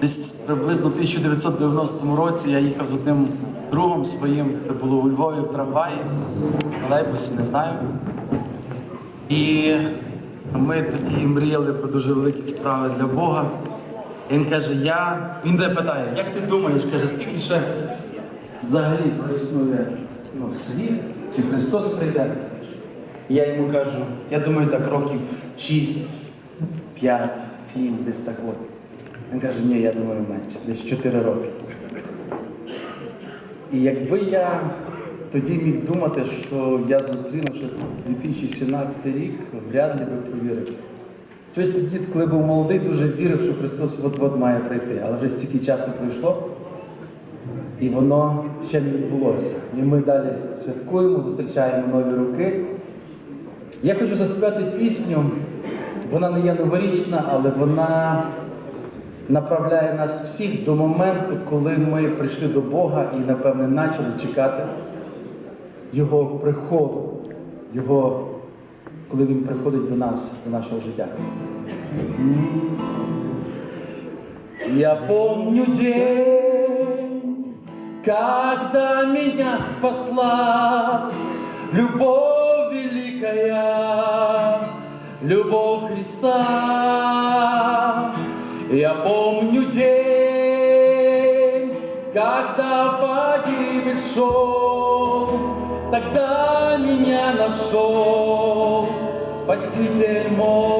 Десь приблизно в 1990 році я їхав з одним другом своїм, це було у Львові в трамваї, в тролейбусі, не знаю. І ми тоді мріяли про дуже великі справи для Бога. І він каже, я. Він де питає, як ти думаєш, каже, скільки ще взагалі проіснує ну, світ, чи Христос прийде? І я йому кажу, я думаю, так років 6, 5, 7, десь так от. Він каже, ні, я думаю, менше, десь 4 роки. І якби я тоді міг думати, що я зустріну ще 2017 рік, вряд ли би повірив. Щось тоді, коли був молодий, дуже вірив, що Христос от-от має прийти. Але вже стільки часу пройшло, і воно ще не відбулося. І ми далі святкуємо, зустрічаємо нові роки. Я хочу заспівати пісню. Вона не є новорічна, але вона направляє нас всіх до моменту, коли ми прийшли до Бога і, напевне, почали чекати Його приходу, Його, коли Він приходить до нас, до нашого життя. Я помню день, когда меня спасла любовь великая, любовь Христа. Я помню день, когда погибель шел, тогда меня нашел Спаситель мой.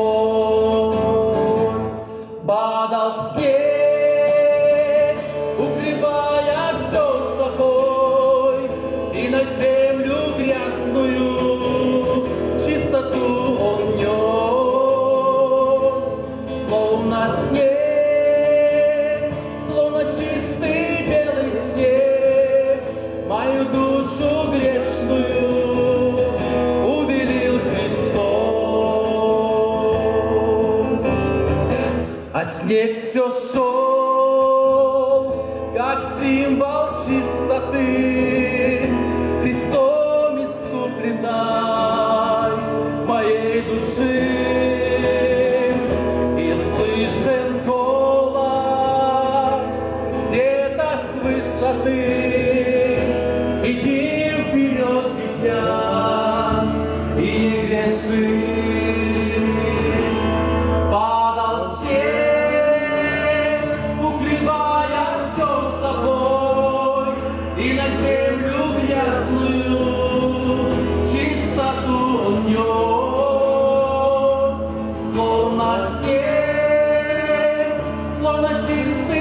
А снег все шел, как символ чистоты, Христом искупленной моей души. И слышен голос где-то с Иди вперед, дитя, и не греши. словно чистий.